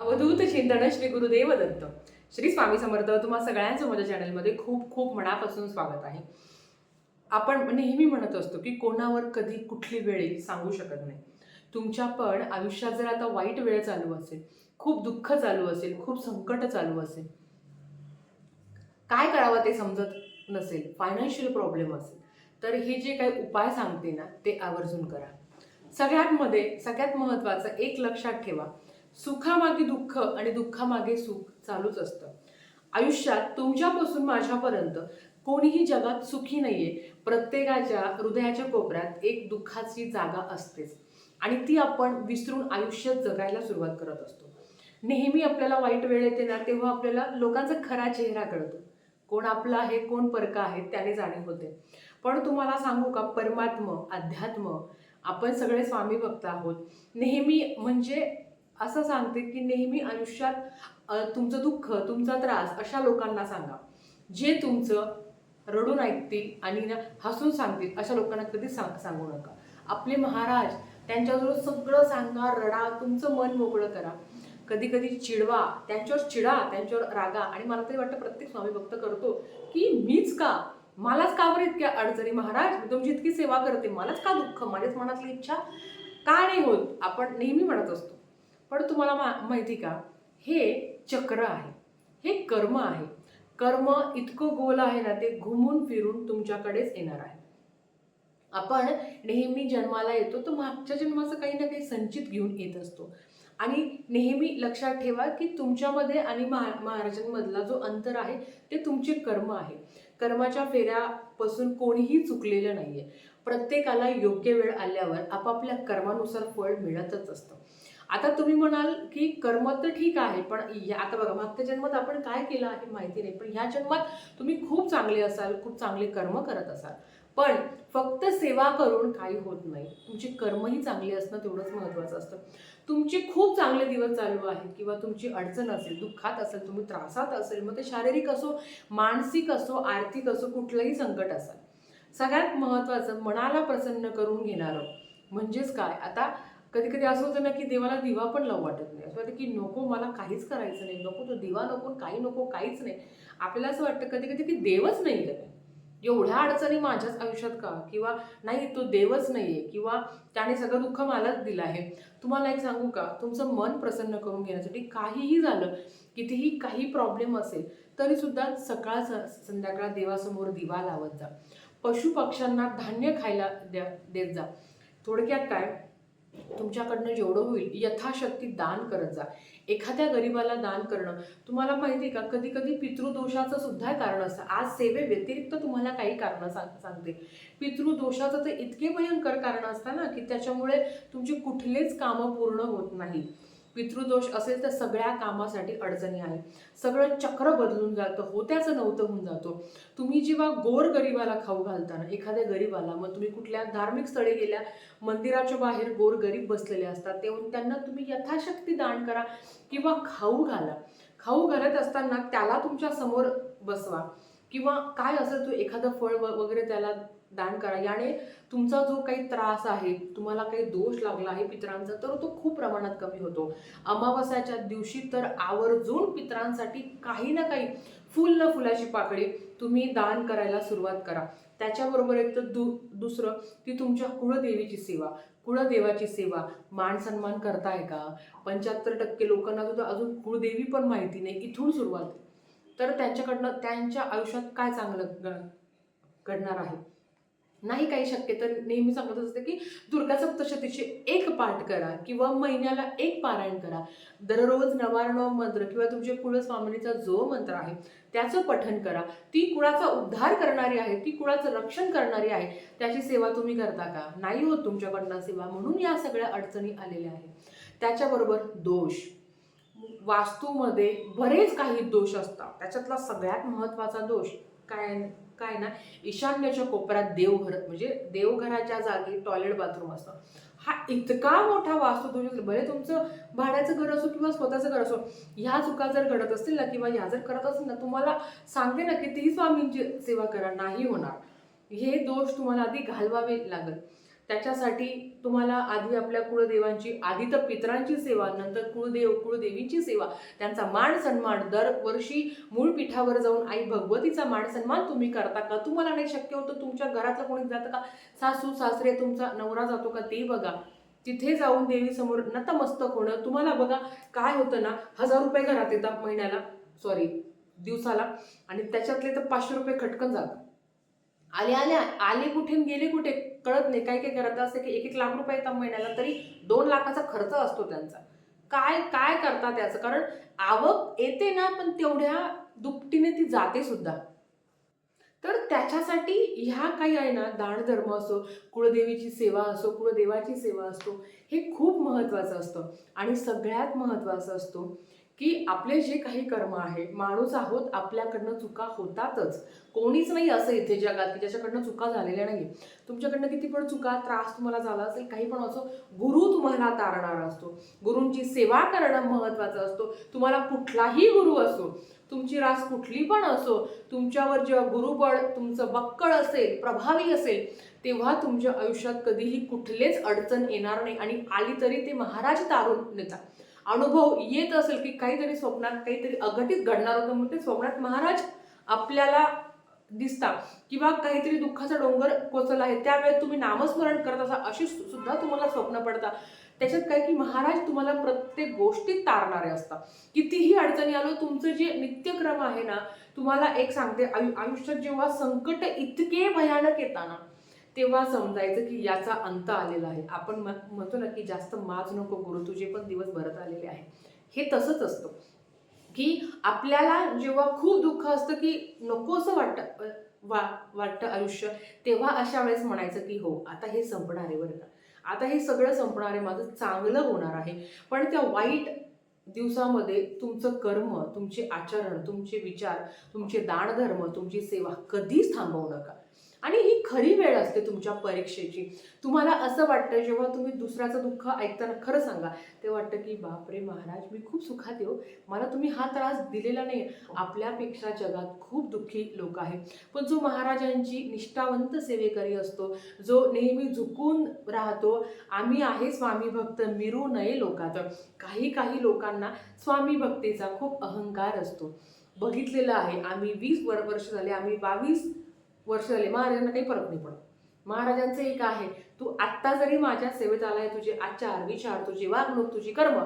अवधूत चिंतन श्री गुरुदेव दत्त श्री स्वामी समर्थ तुम्हा सगळ्यांचं माझ्या चॅनलमध्ये खूप खूप मनापासून स्वागत आहे. आपण नेहमी म्हणत असतो की कोणावर कधी कुठली वेळ येईल सांगू शकत नाही. तुमच्या पण आयुष्यात जर आता वाईट वेळ चालू असेल खूप दुःख चालू असेल खूप संकट चालू असेल काय करावं ते समजत नसेल फायनान्शियल प्रॉब्लेम असेल तर हे जे काही उपाय सांगते ना ते आवर्जून करा. सगळ्यात मध्ये सगळ्यात महत्त्वाचं एक लक्षात ठेवा. सुखामागे दुःख आणि दुःखामागे सुख चालूच असतं. आयुष्यात तुमच्यापासून माझ्यापर्यंत कोणीही जगात सुखी नाहीये. प्रत्येकाच्या हृदयाच्या कोपऱ्यात एक दुःखाची जागा असतेच. आणि ती आपण विसरून आयुष्य जगायला सुरुवात करत असतो. नेहमी आपल्याला वाईट वेळ येते ना तेव्हा आपल्याला लोकांचा खरा चेहरा कळतो. कोण आपला आहे कोण परका आहे त्याने जाणीव होते. पण तुम्हाला सांगू का परमात्म अध्यात्म आपण सगळे स्वामी भक्त आहोत. नेहमी म्हणजे असं सांगते की नेहमी आयुष्यात तुमचं दुःख तुमचा त्रास अशा लोकांना सांगा. जे तुमचं रडून ऐकतील आणि ना हसून सांगतील अशा लोकांना कधी सांग सांगू नका. आपले महाराज त्यांच्याजवळ सगळं सांगा रडा तुमचं मन मोकळं करा. कधी कधी चिडवा त्यांच्यावर चिडा त्यांच्यावर रागा. आणि मला तरी वाटतं प्रत्येक स्वामी भक्त करतो की मीच का? मलाच का बरं इतक्या अडचणी? महाराज मी तुमची इतकी सेवा करते. मलाच का दुःख? माझ्याच मनातली इच्छा का नाही होत? आपण नेहमी म्हणत असतो. पण तुम्हाला मा माहिती का? हे चक्र आहे. हे कर्म आहे. कर्म इतकं गोल आहे ना ते घुमून फिरून तुमच्याकडेच येणार आहे. आपण नेहमी जन्माला येतो तर मागच्या जन्माचं काही ना काही संचित घेऊन येत असतो. आणि नेहमी लक्षात ठेवा की तुमच्यामध्ये आणि महा महाराजांमधला जो अंतर आहे ते तुमचे कर्म आहे. कर्माच्या फेऱ्यापासून कोणीही चुकलेलं नाही आहे प्रत्येकाला योग्य वेळ आल्यावर आपापल्या कर्मानुसार फळ मिळतच असतं. आता तुम्ही म्हणाल की कर्म तर ठीक आहे पण आता बघा मागच्या जन्मात आपण काय केलं आहे माहिती नाही पण ह्या जन्मात तुम्ही खूप चांगले असाल खूप चांगले कर्म करत असाल. पण फक्त सेवा करून काही होत नाही. तुमची कर्मही चांगली असणं तेवढंच महत्त्वाचं असतं. तुमचे खूप चांगले दिवस चालू आहेत किंवा तुमची अडचण असेल दुःखात असेल तुम्ही त्रासात असेल मग ते शारीरिक असो मानसिक असो आर्थिक असो कुठलंही संकट असेल. सगळ्यात महत्त्वाचं मनाला प्रसन्न करून घेणारं म्हणजेच काय? आता कधी कधी असं होतं ना की देवाला दिवा पण लावू वाटत नाही. असं वाटतं की नको मला काहीच करायचं नाही. नको तो दिवा नको काही नको काहीच नाही. आपल्याला असं वाटतं कधी कधी की देवच नाही आहे. एवढ्या अडचणी माझ्याच आयुष्यात का? किंवा नाही तो देवच नाही आहे. किंवा त्याने सगळं दुःख मलाच दिलं आहे. तुम्हाला एक सांगू का? तुमचं मन प्रसन्न करून घेण्यासाठी काहीही झालं कितीही काही प्रॉब्लेम असेल तरीसुद्धा सकाळ स- संध्याकाळ देवासमोर दिवा लावत जा. पशु पक्ष्यांना धान्य खायला द्या देत जा. थोडक्यात काय? तुमच्याकडनं जेवढं होईल यथाशक्ती दान करत जा. एखाद्या गरीबाला दान करणं तुम्हाला माहिती आहे का कधी कधी पितृदोषाचं सुद्धा कारण असतं. आज सेवे व्यतिरिक्त तुम्हाला काही कारणं सांग सांगते. पितृदोषाचं तर इतके भयंकर कारण असतं ना की त्याच्यामुळे तुमची कुठलेच कामं पूर्ण होत नाही. पितृदोष असेल तर सगळ्या कामासाठी अडचणी आहे. सगळं चक्र बदलून जातं होत्याचं नव्हतं होऊन जातो. तुम्ही जेव्हा गोर गरिबाला खाऊ घालताना एखाद्या गरीबाला मग तुम्ही कुठल्या धार्मिक स्थळी गेल्या मंदिराच्या बाहेर गोर गरीब बसलेले असतात तेव्हा त्यांना तुम्ही यथाशक्ती दान करा किंवा खाऊ घाला. खाऊ घालत असताना त्याला तुमच्यासमोर बसवा. किंवा काय असेल तो एखादं फळ व- वगैरे त्याला दान करा. याने तुमचा जो काही त्रास आहे तुम्हाला काही दोष लागला आहे पितरांचा तर तो खूप प्रमाणात कमी होतो. अमावस्याच्या दिवशी तर आवर्जून पितरांसाठी काही ना काही फुल न फुलाची पाकळी तुम्ही दान करायला सुरुवात करा. त्याच्याबरोबर एक तर दु दुसरं ती तुमच्या कुळदेवीची सेवा. कुळदेवाची सेवा. मान सन्मान करताय का? पंच्याहत्तर टक्के लोकांना सुद्धा अजून कुळदेवी पण माहिती नाही इथून सुरुवात. तर त्यांच्याकडनं त्यांच्या आयुष्यात काय चांगलं घडणार आहे? नाही काही शक्य तर नेहमी सांगत असते की दुर्गा सप्तशतीचे एक पाठ करा किंवा महिन्याला एक पारायण करा. दररोज नवारणव मंत्र किंवा तुमच्या कुळस्वामिनीचा जो मंत्र आहे त्याचं पठन करा. ती कुळाचा उद्धार करणारी आहे ती कुळाचं रक्षण करणारी आहे त्याची सेवा तुम्ही करता का? नाही होत तुमच्याकडनं सेवा म्हणून या सगळ्या अडचणी आलेल्या आहेत. त्याच्याबरोबर दोष. वास्तूमध्ये बरेच काही दोष असतात. त्याच्यातला सगळ्यात महत्त्वाचा दोष काय काय ना ईशान्याच्या कोपऱ्यात देवघर म्हणजे देवघराच्या जागी टॉयलेट बाथरूम असतं. हा इतका मोठा वास्तुदोष असेल भले तुमचं भाड्याचं घर असो किंवा स्वतःचं घर असो ह्या चुका जर घडत असतील ना किंवा ह्या जर करत असेल ना तुम्हाला सांगते ना की ती स्वामींची सेवा करा नाही होणार. हे दोष तुम्हाला आधी घालवावे लागत त्याच्यासाठी तुम्हाला आधी आपल्या कुळदेवांची आधी तर पितरांची सेवा नंतर कुळदेव कुळदेवीची सेवा त्यांचा मान सन्मान दरवर्षी मूळ पीठावर जाऊन आई भगवतीचा मान सन्मान तुम्ही करता का? तुम्हाला नाही शक्य होतं तुमच्या घरातलं कोणी जातं का? सासू सासरे तुमचा नवरा जातो का? ते बघा. तिथे जाऊन देवीसमोर नतमस्तक होणं तुम्हाला बघा काय होतं ना हजार रुपये घरात येतात महिन्याला सॉरी दिवसाला. आणि त्याच्यातले तर पाचशे रुपये खटकन जातात. आले आले आले कुठे गेले कुठे कळत नाही. काय काय करत असते की एक एक लाख रुपये येतात महिन्याला तरी दोन लाखाचा खर्च असतो त्यांचा. काय काय करता त्याचं? कारण आवक येते ना पण तेवढ्या दुपटीने ती जाते सुद्धा. तर त्याच्यासाठी ह्या काही आहे ना दानधर्म असो कुळदेवीची सेवा असो कुळदेवाची सेवा असतो हे खूप महत्त्वाचं असतं. आणि सगळ्यात महत्त्वाचं असतो की आपले जे काही कर्म आहे माणूस आहोत आपल्याकडनं चुका होतातच. कोणीच नाही असं इथे जगात की ज्याच्याकडनं चुका झालेल्या नाही तुमच्याकडनं किती पण चुका त्रास तुम्हाला झाला असेल काही पण असो गुरु तुम्हाला तारणारा असतो. गुरूंची सेवा करणं महत्त्वाचं असतो. तुम्हाला कुठलाही गुरु असो तुमची रास कुठली पण असो तुमच्यावर जेव्हा गुरुबळ तुमचं बक्कळ असेल प्रभावी असेल तेव्हा तुमच्या आयुष्यात कधीही कुठलेच अडचण येणार नाही आणि आली तरी ते महाराज तारून नेतात. अनुभव येत असेल की काहीतरी स्वप्नात काहीतरी अघटित घडणार होतं मग ते स्वप्नात महाराज आपल्याला दिसता. किंवा काहीतरी दुःखाचा डोंगर कोचला आहे त्यावेळेस तुम्ही नामस्मरण करत असा अशी सुद्धा तुम्हाला स्वप्न पडतात. त्याच्यात काय की महाराज तुम्हाला प्रत्येक गोष्टीत तारणारे असतात. कितीही अडचणी आलो तुमचं जे नित्यक्रम आहे ना तुम्हाला एक सांगते आयु आयुष्यात जेव्हा संकट इतके भयानक येताना तेव्हा समजायचं की याचा अंत आलेला आहे. आपण म्हणतो ना की जास्त माज नको गुरु तुझे पण दिवस भरत आलेले आहे हे तसंच असतं. की आपल्याला जेव्हा खूप दुःख असतं की नकोसं वाटतं वा वाटतं आयुष्य तेव्हा अशा वेळेस म्हणायचं की हो आता हे संपणार आहे बरं का. आता हे सगळं संपणार आहे माझं चांगलं होणार आहे. पण त्या वाईट दिवसामध्ये तुमचं कर्म तुमचे आचरण तुमचे विचार तुमचे दानधर्म तुमची सेवा कधीच थांबवू नका. आणि ही खरी वेळ असते तुमच्या परीक्षेची. तुम्हाला असं वाटतं जेव्हा तुम्ही दुसऱ्याचं दुःख ऐकताना खरं सांगा ते वाटतं की बापरे महाराज मी खूप सुखात येऊ हो. मला तुम्ही हा त्रास दिलेला नाही आपल्यापेक्षा जगात खूप दुःखी लोक आहेत. पण जो महाराजांची निष्ठावंत सेवेकरी असतो जो नेहमी झुकून राहतो आम्ही आहे स्वामी भक्त मिरू नये लोकात. काही काही लोकांना स्वामी भक्तीचा खूप अहंकार असतो. बघितलेलं आहे आम्ही वीस वर वर्ष झाले आम्ही बावीस वर्ष झाले. महाराजांना काही फरक नाही पडत. महाराजांचं एक आहे तू आत्ता जरी माझ्या सेवेत आलाय तुझे आचार विचार तुझी वागणूक तुझी कर्म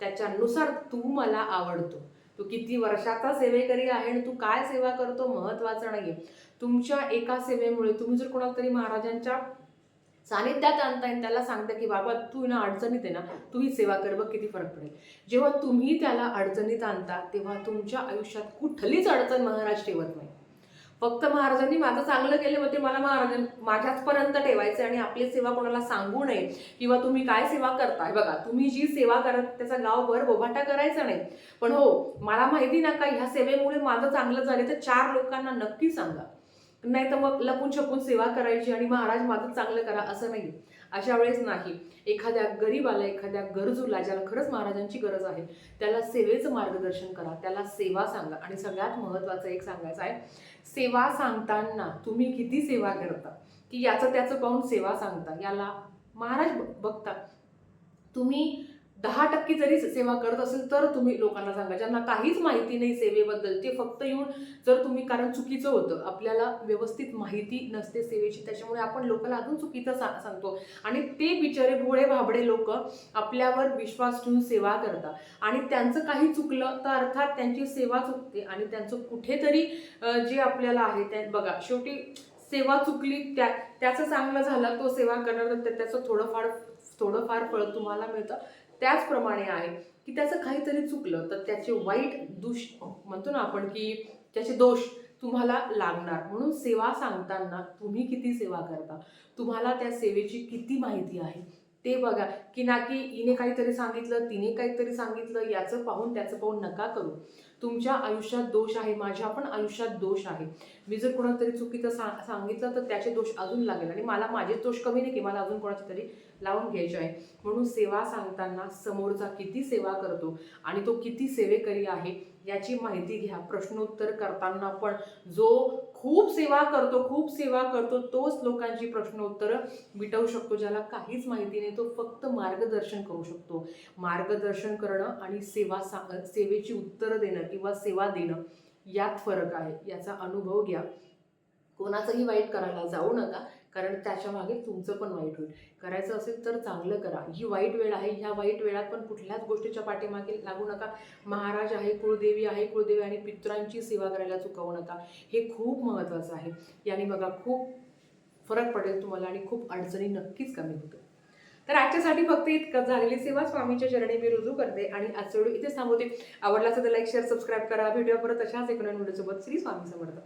त्याच्यानुसार तू मला आवडतो. तू किती वर्षाचा सेवेकरी आहे आणि तू काय सेवा करतो महत्वाचं आहे तुमच्या एका सेवेमुळे तुम्ही जर कोणाला तरी महाराजांच्या सानिध्यात आणता आणि त्याला सांगता की बाबा तू ना अडचणीत आहे ना तू ही सेवा कर बघ किती फरक पडेल. जेव्हा तुम्ही त्याला अडचणीत आणता तेव्हा तुमच्या आयुष्यात कुठलीच अडचण महाराज ठेवत नाही. फक्त महाराजांनी माझं चांगलं केलं मग ते मला महाराजां माझ्याचपर्यंत ठेवायचं आणि आपली सेवा कोणाला सांगू नये किंवा तुम्ही काय सेवा करताय. बघा तुम्ही जी सेवा करत त्याचा गावभर बोभाटा करायचा नाही. पण हो मला माहिती ना का ह्या सेवेमुळे माझं चांगलं झालं तर चार लोकांना नक्की सांगा. नाही तर मग लपून छपून सेवा करायची आणि महाराज माझं चांगलं करा असं नाही. अशा वेळेस नाही. एखाद्या गरीबाला एखाद्या गरजूला ज्याला खरंच महाराजांची गरज आहे त्याला सेवेचं मार्गदर्शन करा त्याला सेवा सांगा. आणि सगळ्यात महत्त्वाचं एक सांगायचं आहे सेवा सांगताना तुम्ही किती सेवा करता? की याचं त्याचं पाहून सेवा सांगता. याला महाराज बघता. तुम्ही दहा टक्के जरी सेवा करत असेल तर तुम्ही लोकांना सांगा ज्यांना काहीच माहिती नाही सेवेबद्दल ते फक्त येऊन जर तुम्ही कारण चुकीचं होतं आपल्याला व्यवस्थित माहिती नसते सेवेची त्याच्यामुळे आपण लोकांना अजून चुकीचं सा सांगतो. आणि ते बिचारे भोळे भाबडे लोक आपल्यावर विश्वास ठेवून सेवा करतात. आणि त्यांचं काही चुकलं तर अर्थात त्यांची सेवा चुकते आणि त्यांचं कुठेतरी जे आपल्याला आहे त्या बघा शेवटी सेवा चुकली त्या त्याचं चांगलं झालं तो सेवा करणार तर त्याचं थोडंफार थोडंफार फळ तुम्हाला मिळतं. त्याचप्रमाणे आहे की त्याचं काहीतरी चुकलं तर त्याचे वाईट दुष म्हणतो ना आपण की त्याचे दोष तुम्हाला लागणार. म्हणून सेवा सांगताना तुम्ही किती सेवा करता? तुम्हाला त्या सेवेची किती माहिती आहे? ते बघा. की ना की हिने काहीतरी सांगितलं तिने काहीतरी सांगितलं याचं पाहून त्याचं पाहून नका करू. तुमच्या आयुष्यात दोष आहे माझ्या पण आयुष्यात दोष आहे. मी जर कोणाला तरी चुकीचं सा सांगितलं तर त्याचे दोष अजून लागेल आणि मला माझे दोष कमी नाही की मला अजून कोणाचे तरी लावून घ्यायचे आहे. म्हणून सेवा सांगताना समोरचा किती सेवा करतो आणि तो किती सेवेकरी आहे याची माहिती घ्या. प्रश्नोत्तर करताना पण जो खूप सेवा करतो खूप सेवा करतो तोच लोकांची प्रश्नोत्तरं मिटवू शकतो ज्याला काहीच माहिती नाही तो फक्त मार्गदर्शन करू शकतो. मार्गदर्शन करणं आणि सेवा सा सेवेची उत्तरं देणं किंवा सेवा देणं यात फरक आहे. याचा अनुभव घ्या. कोणाचंही वाईट करायला जाऊ नका. कारण त्याच्यामागे तुमचं पण वाईट होईल. करायचं असेल तर चांगलं करा. ही वाईट वेळ आहे ह्या वाईट वेळात पण कुठल्याच गोष्टीच्या पाठीमागे लागू नका. महाराज आहे कुळदेवी आहे कुळदेवी आणि पित्रांची सेवा करायला चुकवू नका. हे खूप महत्त्वाचं आहे. याने बघा खूप फरक पडेल तुम्हाला आणि खूप अडचणी नक्कीच कमी होतील. तर आजच्यासाठी फक्त इतकं झालेली सेवा स्वामीच्या चरणी मी रुजू करते आणि आजचा व्हिडिओ इथे थांबवते. आवडला असेल तर लाईक शेअर सबस्क्राईब करा. व्हिडिओ परत अशाच एक नवीन व्हिडिओसोबत श्री स्वामी समर्थ.